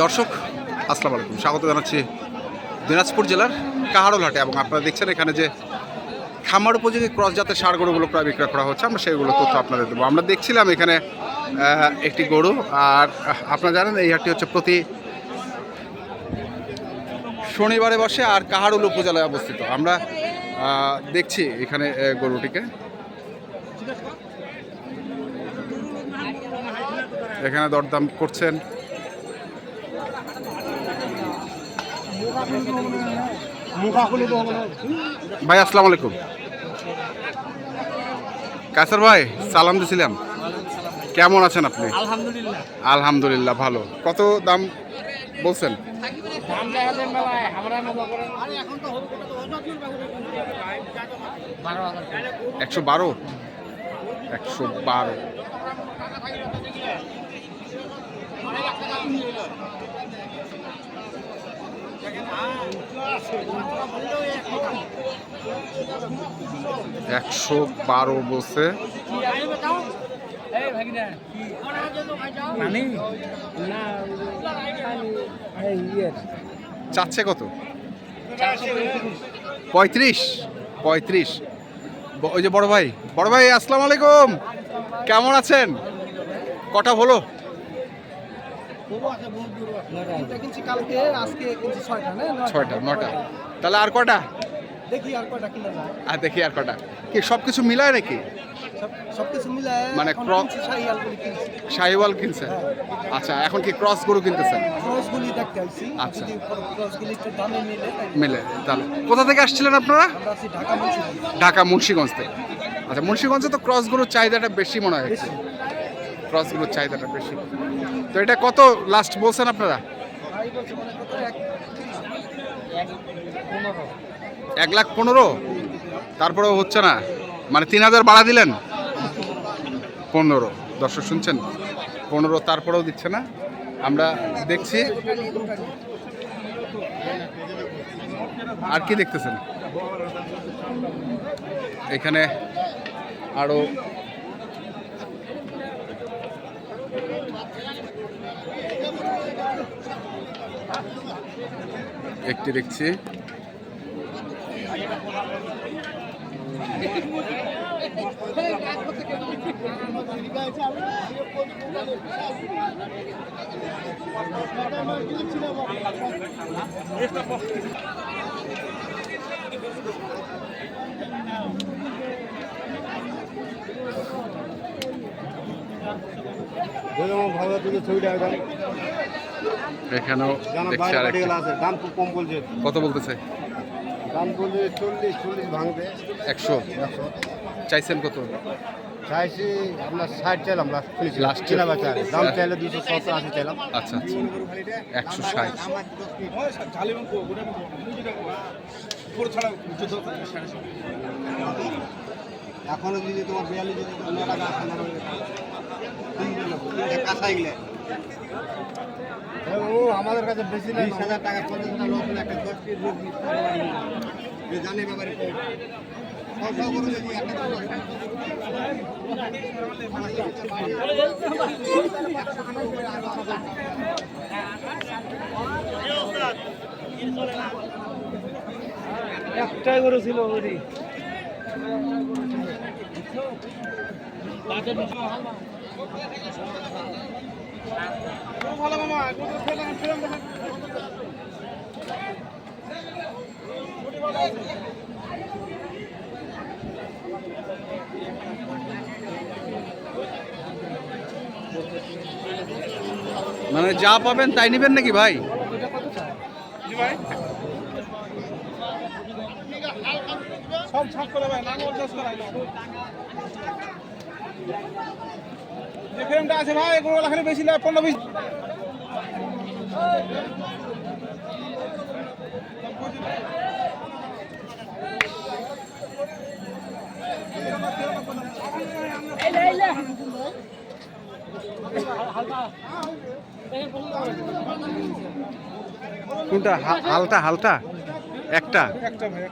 দর্শক, আসসালামু আলাইকুম। স্বাগত জানাচ্ছি দিনাজপুর জেলার কাহারোল হাটে এবং আপনারা দেখছেন এখানে যে খামার উপযোগী ক্রস জাতের সার গরুগুলো প্রায় বিক্রয় করা হচ্ছে। আমরা সেইগুলো তথ্য আপনাদের দেবো। আমরা দেখছিলাম এখানে একটি গরু আর আপনারা জানেন এই হাটটি হচ্ছে প্রতি শনিবারে বসে আর কাহারুল উপজেলায় অবস্থিত। আমরা দেখছি এখানে গরুটিকে। এখানে দরদাম করছেন ভাই আসসালামু আলাইকুম। কাসার ভাই সালাম দিছিলাম। কেমন আছেন আপনি? আলহামদুলিল্লাহ। আলহামদুলিল্লাহ ভালো। কত দাম বলছেন। একশো বারো? একশো বারো। একশো বারো বসে চাচ্ছে কত? পঁয়ত্রিশ পঁয়ত্রিশ। ওই যে বড় ভাই। বড় ভাই আসসালামু আলাইকুম। কেমন আছেন? কটা হলো? কালকে আজকে ছয়টা ছয়টা নটা তাহলে আর কটা দেখি আর কয়টা কিনা যায়। আর দেখি আর কটা কি সব কিছু মিলায় নাকি? সবকিছু মিলায় মানে কিনছি কিনছেন? আচ্ছা এখন কি ক্রস গরু কিনতেছেন? ক্রস দেখতে আসছি আচ্ছা। যদি একটু দামে মিলে মিলে তাহলে। কোথা থেকে আসছিলেন আপনারা? ঢাকা মুন্সিগঞ্জ। থেকে। আচ্ছা মুন্সিগঞ্জে তো ক্রস গরুর চাহিদাটা বেশি মনে হয় বেশি ক্রস গরুর চাহিদাটা বেশি। তো এটা কত লাস্ট বলছেন আপনারা? এক লাখ পনেরো? তারপরেও হচ্ছে না। মানে তিন হাজার বাড়া দিলেন? পনেরো। দর্শক শুনছেন? পনেরো তারপরেও দিচ্ছে না। আমরা দেখছি। আর কি দেখতেছেন? এখানে আরও একটি দেখছি। এখানেও দেখছি আর একটি। দাম খুব কম বলছে। কত বলতেছে? দাম বলছে চল্লিশ চল্লিশ ভাঙবে। একশো। চাইছেন কত? চাইছি আপনার ষাট চাইলাম লাস্ট বেচা। দাম হ্যাঁ। চাইলে দুশো সত্তর আশি চাইলাম। আচ্ছা আচ্ছা। একশো ষাট। এখনও যদি তোমার বিয়াল্লিশ ও আমাদের কাছে বেশি না বিশ হাজার টাকা পঞ্চাশ হাজার লোক একটা দশ কেজি লোক বিশ টাকা বাড়ি নেবে। যে জানে ব্যাপারে একটাই গরু ছিল ওরই। মানে যা পাবেন তাই নেবেন নাকি ভাই? সব ছাপ করে ভাই নাম চাষ করাই যে ফ্রেমটা আছে ভাই এগুলো খালি বেশি না পনেরো বিশ। কোনটা? হালটা হালটা একটা? একটা ভাই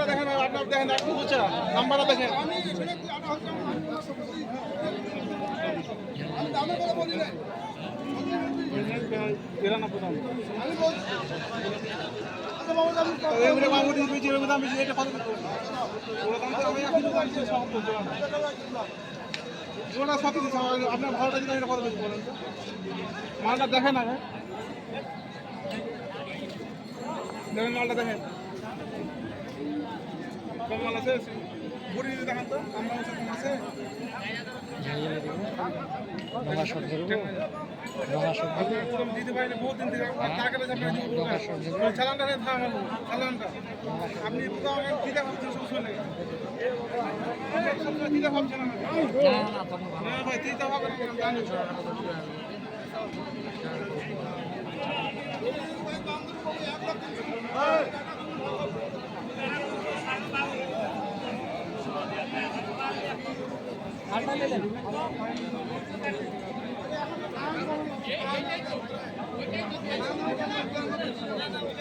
দেখেন আপনার দেখেন নাম্বারটা দেখেন এরা না প্রধান এগুলো মামুর দিন বেশি এগুলো দাম বেশি এটা কত ওরা দাম তো আমি একই দাম দিচ্ছি সব তো জোড়া না জোড়া কত দিচ্ছে আপনার ভাড়াটা দিলে এটা কত বেশি বলেন মালটা দেখেন আগে। দেখেন মালটা দেখেন। মাল আছে? রঙা শট ধরবো? রঙা শট ধরবো? এরকম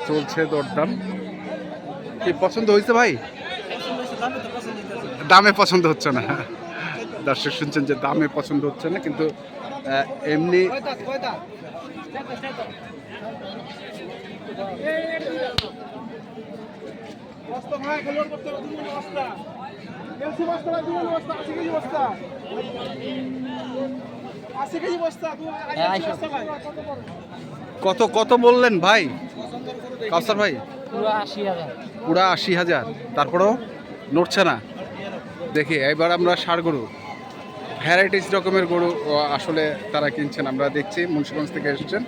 চলছে দরদাম কি পছন্দ হয়েছে ভাই দামে পছন্দ হচ্ছে না দর্শক শুনছেন যে দামে পছন্দ হচ্ছে না কিন্তু এমনি করতে দুটো বস্তা না বস্তা আশি কেজি বস্তা। আশি কেজি বস্তা হ্যাঁ, কত কত বললেন ভাই? কাউসার ভাই? পুরো আশি হাজার। পুরা আশি হাজার। তারপরেও নড়ছে না। দেখি এবার আমরা ষাড় গরু। ভ্যারাইটিস রকমের গরু আসলে তারা কিনছেন আমরা দেখছি। মুন্সিগঞ্জ থেকে এসেছেন।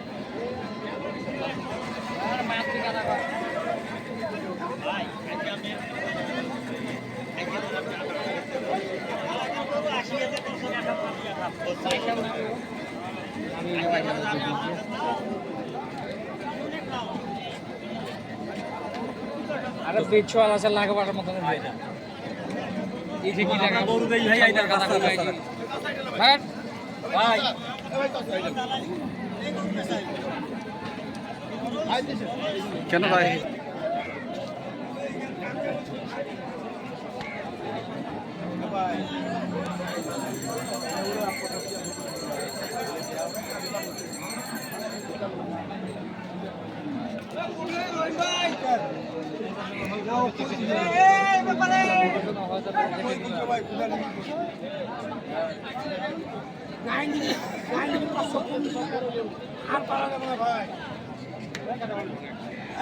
আরে পেছু আলা আছে লাগা বাটার মতন ভাই এই যে কি লাগা গরু দেই ভাই কথা ভাই ভাই। ভাই। কেন ভাই?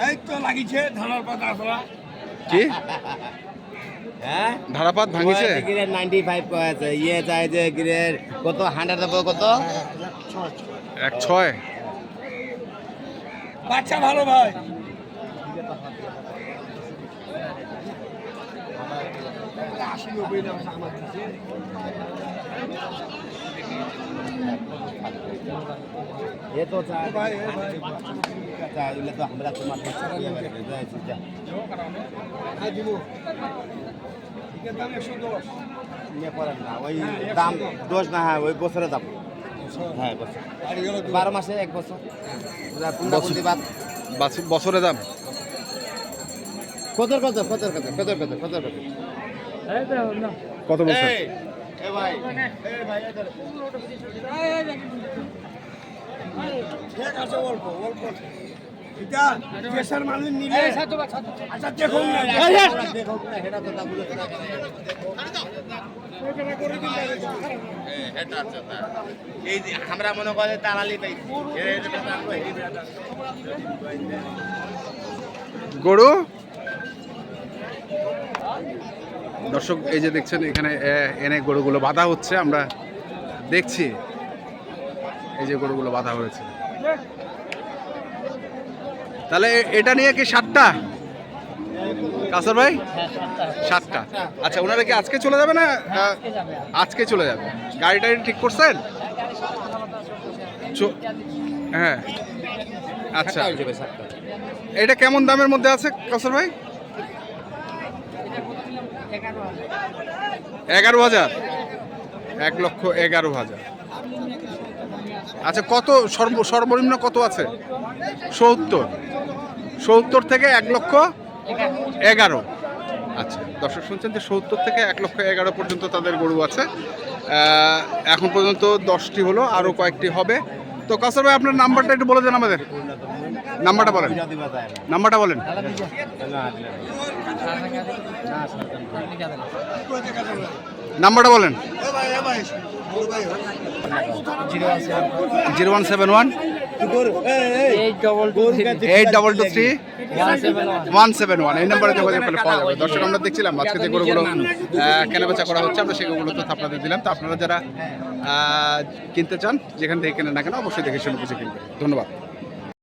এই তো লাগিছে ধানের পাতা আসলা কি? হ্যাঁ? ধারাপাত ভাঙিছে? গ্রেড নাইনটি ফাইভ আছে ইয়ে চাই যে গ্রেড কত? হান্ড্রেড দেবো কত? এক ছয়। বাচ্চা ভালো ভাই। ये तो चाय चाय ले तो हमरा तुम्हार बच्चा ये करे जाय जा নিয়ে পড়েন না ওই দাম দোষ না হয় ওই বছরে দাম হ্যাঁ বছর বারো মাসে এক বছর কুন্ডা কুন্দি বাদ বাছ- বছরে দাম কতর কত কতর কত কতর কত কতর কত এই তো না কত বছর এ ভাই এ ভাই এদের ঠিক আছে অল্প অল্প এটা দেশের মানুষ নিলে এই সাথে বা সাথে আচ্ছা দেখুন না দেখো না হেডা তো বলে এই যে আমরা মনে করে তালালি পাই গরু দর্শক এই যে দেখছেন এখানে এনে গরুগুলো বাঁধা হচ্ছে আমরা দেখছি এই যে গরুগুলো বাঁধা হয়েছে। তাহলে এটা নিয়ে কি সাতটা? কাসর ভাই? সাতটা। আচ্ছা ওনারা কি আজকে চলে যাবে না আজকে চলে যাবে? গাড়ি টাড়ি ঠিক করছেন? হ্যাঁ। আচ্ছা। এটা কেমন দামের মধ্যে আছে, কাসর ভাই? এগারো হাজার। এক লক্ষ এগারো হাজার। আচ্ছা কত সর্ব, সর্বনিম্ন কত আছে? সত্তর। সত্তর থেকে এক লক্ষ এগারো। আচ্ছা দর্শক শুনছেন যে সত্তর থেকে এক লক্ষ এগারো পর্যন্ত তাদের গরু আছে। এখন পর্যন্ত দশটি হলো, আরও কয়েকটি হবে। তো কাসার ভাই, আপনার নাম্বারটা একটু বলে দেন আমাদের। নাম্বারটা বলেন। নাম্বারটা বলেন। নাম্বারটা বলেন। Zero one seven one. Eight double two three one seven one. এই নাম্বারে যোগাযোগ করলে পাওয়া যাবে। দর্শক, আমরা দেখছিলাম আজকে যে গরুগুলো কেনাবেচা করা হচ্ছে, আমরা সেগুলো তথ্য আপনাদের দিলাম। তো আপনারা যারা কিনতে চান, যেখান থেকে কেনেন না কেন, অবশ্যই দেখে শুনে বুঝে কিনবে ধন্যবাদ।